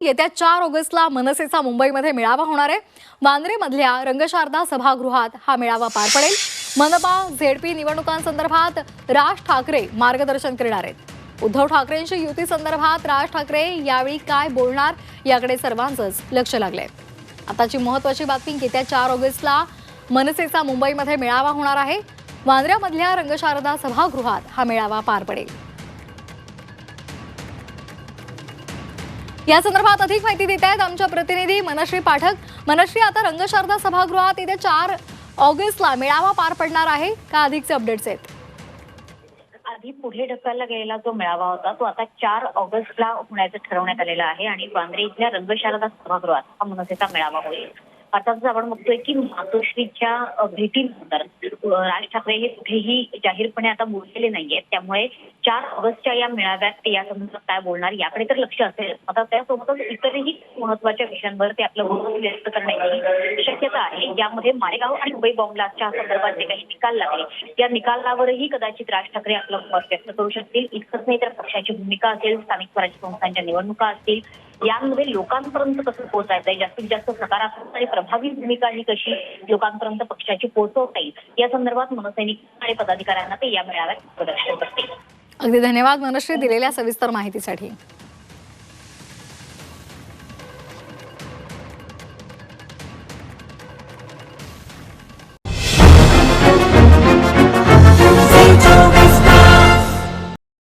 येत्या चार ऑगस्टला मनसेचा मुंबईमध्ये मेळावा होणार आहे. वांद्रेमधल्या रंगशारदा सभागृहात हा मेळावा पार पडेल. मनपा झेडपी निवडणुकांसंदर्भात राज ठाकरे मार्गदर्शन करणार आहेत. उद्धव ठाकरेंशी युती संदर्भात राज ठाकरे यावेळी काय बोलणार याकडे सर्वांचंच लक्ष लागलंय. आताची महत्वाची बातमी येत्या चार ऑगस्टला मनसेचा मुंबईमध्ये मेळावा होणार आहे. वांद्र्यामधल्या रंगशारदा सभागृहात हा मेळावा पार पडेल. या संदर्भात अधिक माहिती देत आहेत आमच्या प्रतिनिधी मनश्री पाठक. मनश्री आता रंगशारदा सभागृहात येत्या चार ऑगस्टला मेळावा पार पडणार आहे. का अधिकचे अपडेट्स आहेत? आधी पुढे ढकलला गेलेला जो मेळावा होता तो आता चार ऑगस्टला होण्याचं ठरवण्यात आलेला आहे आणि वांद्रे इथल्या रंगशारदा सभागृहात हा मनसेचा मेळावा होईल. आताच आपण बघतोय की मातोश्रीच्या भेटीनंतर राज ठाकरे हे कुठेही जाहीरपणे आता बोललेले नाहीयेत. त्यामुळे चार ऑगस्टच्या या मेळाव्यात ते या संदर्भात काय बोलणार याकडे तर लक्ष असेल. आता त्यासोबतच इतरही महत्त्वाच्या विषयांवर ते आपलं मत व्यक्त करण्याची शक्यता आहे. यामध्ये मालेगाव आणि मुंबई बॉम्बलाच्या संदर्भात जे काही निकाल लागले या निकालावरही कदाचित राज ठाकरे आपलं मत व्यक्त करू शकतील. इतकंच नाही तर पक्षाची भूमिका असेल स्थानिक स्वराज्य संस्थांच्या निवडणुका असतील यामध्ये लोकांपर्यंत कसं पोहोचायचं आहे जास्तीत जास्त सकारात्मक आणि प्रभावी भूमिका ही कशी लोकांपर्यंत पक्षाची पोहोचवता येईल? या संदर्भात मनसैनिक आणि पदाधिकाऱ्यांना ते या मेळाव्यात प्रदर्शन करतील. अगदी धन्यवाद मनश्री दिलेल्या सविस्तर माहितीसाठी.